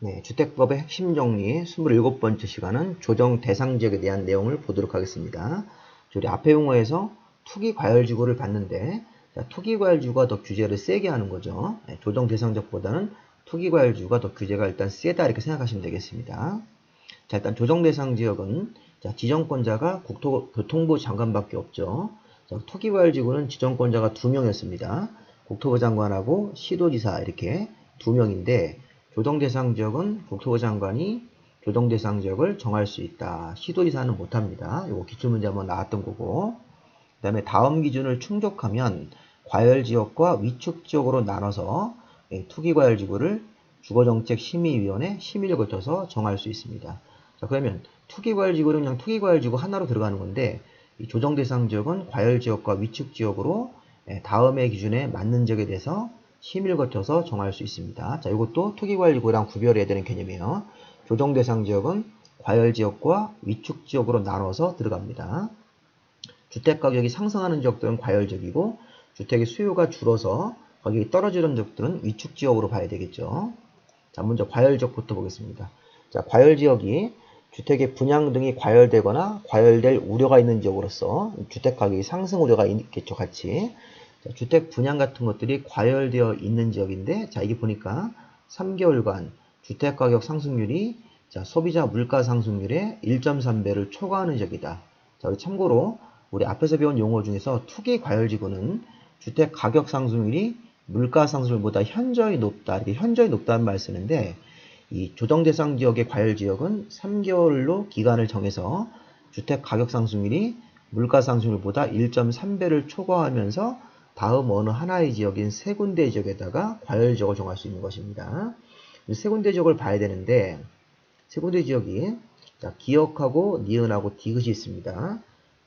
네, 주택법의 핵심 정리 27번째 시간은 조정 대상 지역에 대한 내용을 보도록 하겠습니다. 우리 앞에 용어에서 투기 과열지구를 봤는데 자, 투기 과열지구가 더 규제를 세게 하는 거죠. 네, 조정 대상적보다는 투기 과열지구가 더 규제가 일단 세다 이렇게 생각하시면 되겠습니다. 자, 일단 조정 대상 지역은 자, 지정권자가 국토교통부 장관밖에 없죠. 자, 투기 과열지구는 지정권자가 두 명이었습니다. 국토부 장관하고 시도지사 이렇게 두 명인데 조정 대상 지역은 국토부 장관이 조정 대상 지역을 정할 수 있다. 시도지사는 못합니다. 이거 기출문제 한번 나왔던 거고. 그 다음에 다음 기준을 충족하면 과열 지역과 위축 지역으로 나눠서 투기과열 지구를 주거정책심의위원회 심의를 거쳐서 정할 수 있습니다. 자 그러면 투기과열 지구는 그냥 투기과열 지구 하나로 들어가는 건데 이 조정 대상 지역은 과열 지역과 위축 지역으로 다음의 기준에 맞는 지역에 대해서 심의를 거쳐서 정할 수 있습니다. 자, 이것도 투기과열지구랑 구별해야 되는 개념이에요. 조정 대상 지역은 과열 지역과 위축 지역으로 나눠서 들어갑니다. 주택 가격이 상승하는 지역들은 과열 지역이고 주택의 수요가 줄어서 가격이 떨어지는 지역들은 위축 지역으로 봐야 되겠죠. 자, 먼저 과열 지역부터 보겠습니다. 자, 과열 지역이 주택의 분양 등이 과열되거나 과열될 우려가 있는 지역으로서 주택 가격이 상승 우려가 있겠죠, 같이. 자, 주택 분양 같은 것들이 과열되어 있는 지역인데 자 이게 보니까 3개월간 주택가격 상승률이 자, 소비자 물가 상승률의 1.3배를 초과하는 지역이다. 자, 우리 참고로 우리 앞에서 배운 용어 중에서 투기 과열 지구는 주택 가격 상승률이 물가 상승률보다 현저히 높다. 이렇게 현저히 높다는 말 쓰는데 이 조정 대상 지역의 과열 지역은 3개월로 기간을 정해서 주택 가격 상승률이 물가 상승률보다 1.3배를 초과하면서 다음 어느 하나의 지역인 세 군데 지역에다가 과열 지역을 정할 수 있는 것입니다. 세 군데 지역을 봐야 되는데 세 군데 지역이 자, 기억하고 니은하고 디귿이 있습니다.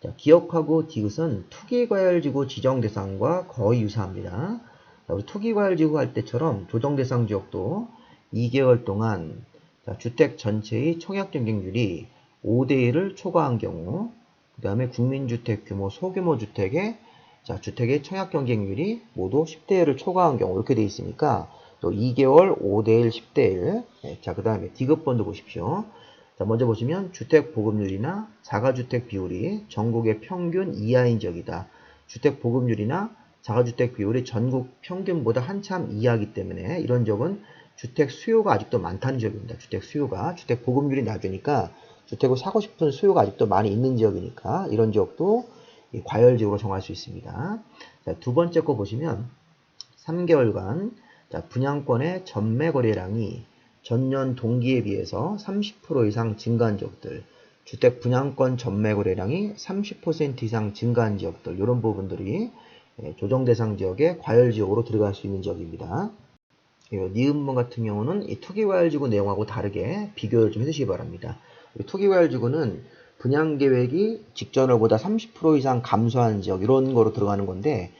자, 기억하고 디귿은 투기과열지구 지정 대상과 거의 유사합니다. 자, 우리 투기과열지구 할 때처럼 조정 대상 지역도 2개월 동안 자, 주택 전체의 청약 경쟁률이 5대1을 초과한 경우 그 다음에 국민주택 규모 소규모 주택의 자, 주택의 청약 경쟁률이 모두 10대 1을 초과한 경우 이렇게 돼 있으니까 또 2개월 5대 1, 10대 1. 네, 자, 그 다음에 디귿번도 보십시오. 자, 먼저 보시면 주택 보급률이나 자가주택 비율이 전국의 평균 이하인 지역이다. 주택 보급률이나 자가주택 비율이 전국 평균보다 한참 이하이기 때문에 이런 지역은 주택 수요가 아직도 많다는 지역입니다. 주택 수요가. 주택 보급률이 낮으니까 주택을 사고 싶은 수요가 아직도 많이 있는 지역이니까 이런 지역도 과열지역으로 정할 수 있습니다. 자, 두 번째 거 보시면 3개월간 자, 분양권의 전매 거래량이 전년 동기에 비해서 30% 이상 증가한 지역들, 주택 분양권 전매 거래량이 30% 이상 증가한 지역들, 이런 부분들이 예, 조정 대상 지역의 과열 지역으로 들어갈 수 있는 지역입니다. 니은번 같은 경우는 이 투기 과열 지구 내용하고 다르게 비교를 좀 해주시기 바랍니다. 투기 과열 지구는 분양 계획이 직전월보다 30% 이상 감소한 지역 이런 거로 들어가는 건데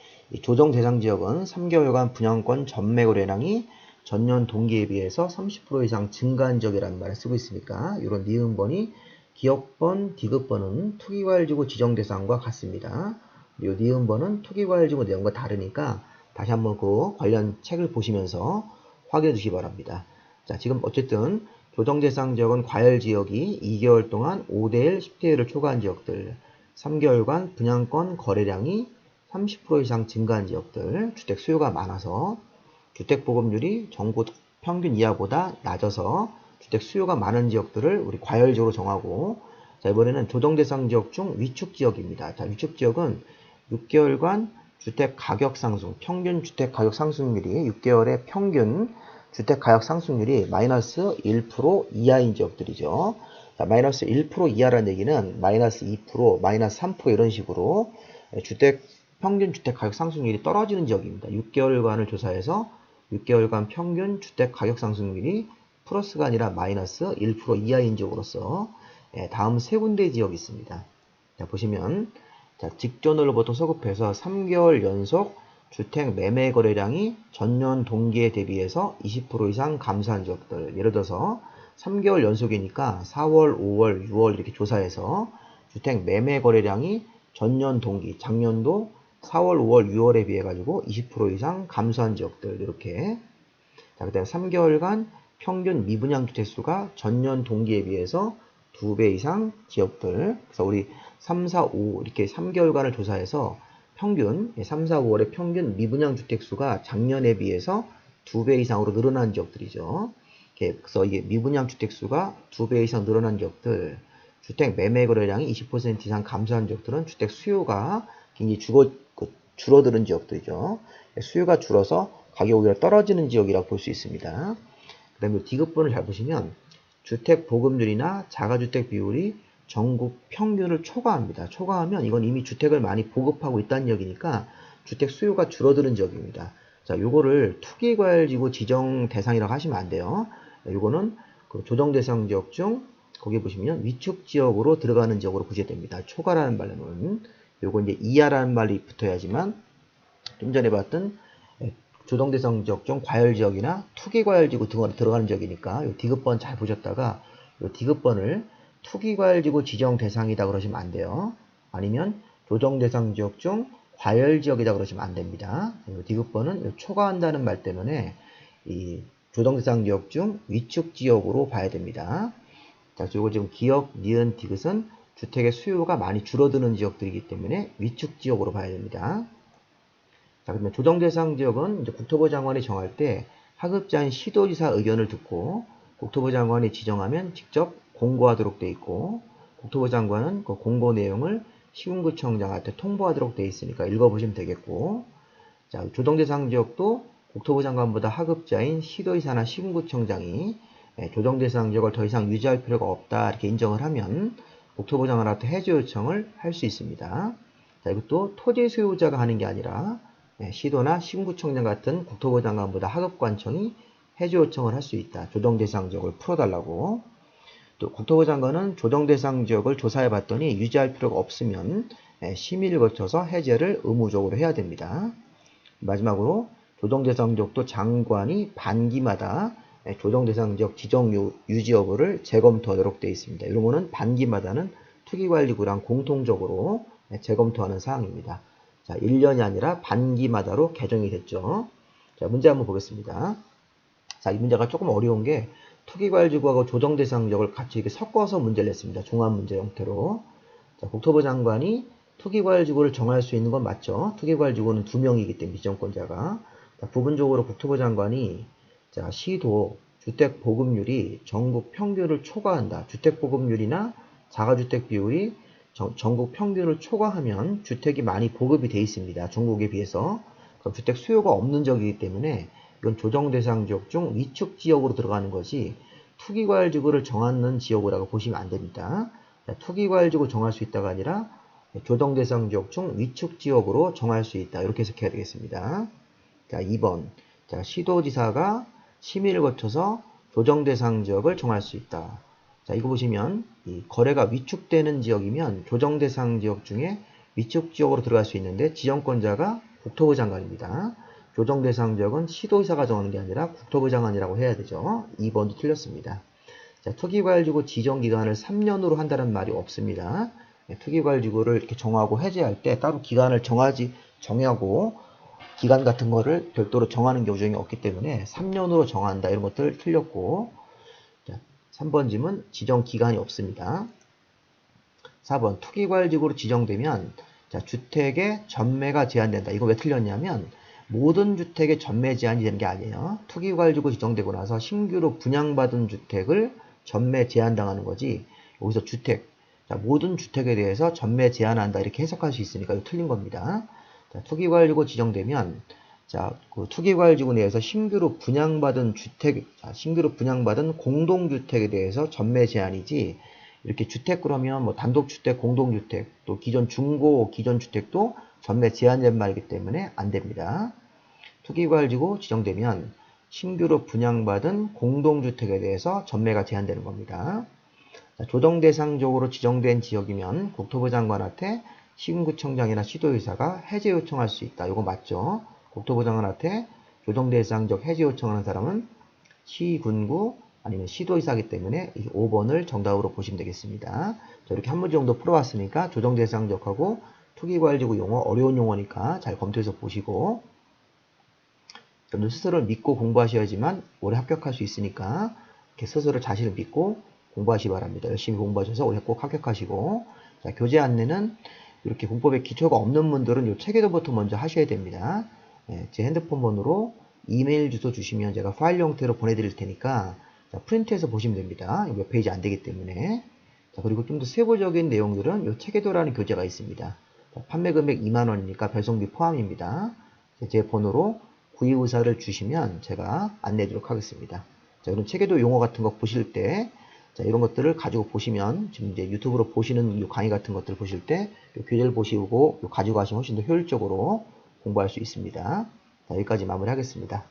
조정 대상 지역은 3개월간 분양권 전매 거래량이 전년 동기에 비해서 30% 이상 증가한 지역이라는 말을 쓰고 있으니까 이런 니은번이 기업번, 디귿번은 투기과열지구 지정 대상과 같습니다. 이 니은번은 투기과열지구 내용과 다르니까 다시 한번 그 관련 책을 보시면서 확인해 주시기 바랍니다. 자, 지금 어쨌든 조정 대상 지역은 과열 지역이 2개월 동안 5대1, 10대1을 초과한 지역들, 3개월간 분양권 거래량이 30% 이상 증가한 지역들, 주택 수요가 많아서 주택 보급률이 전국 평균 이하보다 낮아서 주택 수요가 많은 지역들을 우리 과열 지역으로 정하고 자, 이번에는 조정 대상 지역 중 위축 지역입니다. 자, 위축 지역은 6개월간 주택 가격 상승, 평균 주택 가격 상승률이 6개월의 평균 주택 가격 상승률이 마이너스 1% 이하인 지역들이죠. 자, 마이너스 1% 이하라는 얘기는 마이너스 2%, 마이너스 3% 이런 식으로 주택 평균 주택 가격 상승률이 떨어지는 지역입니다. 6개월간을 조사해서 6개월간 평균 주택 가격 상승률이 플러스가 아니라 마이너스 1% 이하인 지역으로서 예, 다음 세 군데 지역이 있습니다. 자, 보시면 자, 직전으로부터 소급해서 3개월 연속 주택 매매 거래량이 전년 동기에 대비해서 20% 이상 감소한 지역들. 예를 들어서 3개월 연속이니까 4월, 5월, 6월 이렇게 조사해서 주택 매매 거래량이 전년 동기, 작년도 4월, 5월, 6월에 비해 가지고 20% 이상 감소한 지역들 이렇게. 자, 그다음 3개월간 평균 미분양 주택 수가 전년 동기에 비해서 2배 이상 지역들. 그래서 우리 3, 4, 5 이렇게 3개월간을 조사해서 평균 3, 4, 5월의 평균 미분양 주택수가 작년에 비해서 2배 이상으로 늘어난 지역들이죠. 그래서 이게 미분양 주택수가 2배 이상 늘어난 지역들 주택 매매 거래량이 20% 이상 감소한 지역들은 주택 수요가 굉장히 죽어, 그 줄어드는 지역들이죠. 수요가 줄어서 가격이 오히려 떨어지는 지역이라고 볼 수 있습니다. 그 다음에 디귿번을 잘 보시면 주택 보급률이나 자가주택 비율이 전국 평균을 초과합니다. 초과하면 이건 이미 주택을 많이 보급하고 있다는 지역이니까 주택 수요가 줄어드는 지역입니다. 자, 요거를 투기과열지구 지정 대상이라고 하시면 안 돼요. 요거는 그 조정 대상 지역 중 거기 보시면 위축 지역으로 들어가는 지역으로 보셔야 됩니다. 초과라는 말은 요거 이제 이하라는 말이 붙어야지만 좀 전에 봤던 조정 대상 지역 중 과열 지역이나 투기 과열 지구 등으로 들어가는 지역이니까 요 디귿번 잘 보셨다가 요 디귿번을 투기 과열 지구 지정 대상이다 그러시면 안 돼요. 아니면 조정 대상 지역 중 과열 지역이다 그러시면 안 됩니다. 요 디귿번은 요 초과한다는 말 때문에 이 조정 대상 지역 중 위축 지역으로 봐야 됩니다. 자, 그리고 지금 기억, 니은, 디귿은 주택의 수요가 많이 줄어드는 지역들이기 때문에 위축 지역으로 봐야 됩니다. 자, 그러면 조정 대상 지역은 국토부 장관이 정할 때 하급자인 시도지사 의견을 듣고 국토부 장관이 지정하면 직접 공고하도록 돼 있고 국토부 장관은 그 공고 내용을 시군구청장한테 통보하도록 돼 있으니까 읽어보시면 되겠고 자, 조정 대상 지역도 국토부 장관보다 하급자인 시도지사나 시군구청장이 예, 조정 대상 지역을 더 이상 유지할 필요가 없다 이렇게 인정을 하면 국토부 장관한테 해제 요청을 할 수 있습니다. 자, 이것도 토지 소유자가 하는 게 아니라 네, 시도나 신구청장 같은 국토부 장관보다 하급관청이 해제 요청을 할 수 있다. 조정 대상 지역을 풀어달라고. 또 국토부 장관은 조정 대상 지역을 조사해 봤더니 유지할 필요가 없으면 네, 심의를 거쳐서 해제를 의무적으로 해야 됩니다. 마지막으로 조정 대상 지역도 장관이 반기마다 네, 조정 대상 지역 지정 유지 여부를 재검토하도록 되어 있습니다. 이런 거는 반기마다는 투기관리구랑 공통적으로 재검토하는 사항입니다. 자, 1년이 아니라 반기마다로 개정이 됐죠. 자, 문제 한번 보겠습니다. 자, 이 문제가 조금 어려운 게 투기과열지구하고 조정대상지역을 같이 이렇게 섞어서 문제를 냈습니다. 종합 문제 형태로. 자, 국토부 장관이 투기과열지구를 정할 수 있는 건 맞죠. 투기과열지구는 두 명이기 때문에 미정권자가. 자, 부분적으로 국토부 장관이 자, 시도 주택 보급률이 전국 평균을 초과한다. 주택 보급률이나 자가주택 비율이 전국 평균을 초과하면 주택이 많이 보급이 되어 있습니다. 전국에 비해서. 그럼 주택 수요가 없는 지역이기 때문에 이건 조정 대상 지역 중 위축 지역으로 들어가는 것이 투기과열지구를 정하는 지역이라고 보시면 안 됩니다. 투기과열지구 정할 수 있다가 아니라 조정 대상 지역 중 위축 지역으로 정할 수 있다. 이렇게 해석해야 되겠습니다. 자, 2번. 자, 시도지사가 심의를 거쳐서 조정 대상 지역을 정할 수 있다. 자, 이거 보시면 이 거래가 위축되는 지역이면 조정 대상 지역 중에 위축 지역으로 들어갈 수 있는데 지정권자가 국토부 장관입니다. 조정 대상 지역은 시도의사가 정하는 게 아니라 국토부 장관이라고 해야 되죠. 2번도 틀렸습니다. 자, 투기과열지구 지정 기간을 3년으로 한다는 말이 없습니다. 네, 투기과열지구를 이렇게 정하고 해제할 때 따로 기간을 정하지 정하고 기간 같은 거를 별도로 정하는 경우이 없기 때문에 3년으로 정한다 이런 것들 틀렸고 3번 짐은 지정 기간이 없습니다. 4번 투기과열지구로 지정되면 자, 주택의 전매가 제한된다. 이거 왜 틀렸냐면 모든 주택의 전매 제한이 되는 게 아니에요. 투기과열지구 지정되고 나서 신규로 분양받은 주택을 전매 제한당하는 거지. 여기서 주택, 자, 모든 주택에 대해서 전매 제한한다 이렇게 해석할 수 있으니까 이거 틀린 겁니다. 자, 투기과열지구 지정되면 자, 그 투기과열지구 내에서 신규로 분양받은 주택, 자, 신규로 분양받은 공동주택에 대해서 전매 제한이지, 이렇게 주택 그러면 뭐 단독주택, 공동주택, 또 기존 중고, 기존 주택도 전매 제한된 말이기 때문에 안 됩니다. 투기과열지구 지정되면 신규로 분양받은 공동주택에 대해서 전매가 제한되는 겁니다. 자, 조정 대상적으로 지정된 지역이면 국토부 장관한테 시군구청장이나 시도의사가 해제 요청할 수 있다. 이거 맞죠? 국토부 장관한테 조정 대상적 해제 요청하는 사람은 시군구 아니면 시도의사기 때문에 이 5번을 정답으로 보시면 되겠습니다. 자, 이렇게 한 문제 정도 풀어봤으니까 조정대상적하고 투기과열지구 용어 어려운 용어니까 잘 검토해서 보시고 여러분 스스로를 믿고 공부하셔야지만 올해 합격할 수 있으니까 이렇게 스스로 자신을 믿고 공부하시기 바랍니다. 열심히 공부하셔서 올해 꼭 합격하시고 자, 교재 안내는 이렇게 공법에 기초가 없는 분들은 이 체계도부터 먼저 하셔야 됩니다. 예, 제 핸드폰 번호로 이메일 주소 주시면 제가 파일 형태로 보내드릴 테니까 자, 프린트해서 보시면 됩니다. 몇 페이지 안 되기 때문에 자, 그리고 좀 더 세부적인 내용들은 이 체계도라는 교재가 있습니다. 자, 판매 금액 2만원이니까 배송비 포함입니다. 제 번호로 구입 의사를 주시면 제가 안내해드리도록 하겠습니다. 자, 이런 체계도 용어 같은 거 보실 때 자, 이런 것들을 가지고 보시면 지금 이제 유튜브로 보시는 이 강의 같은 것들 보실 때 교재를 보시고 가지고 가시면 훨씬 더 효율적으로 공부할 수 있습니다. 자, 여기까지 마무리하겠습니다.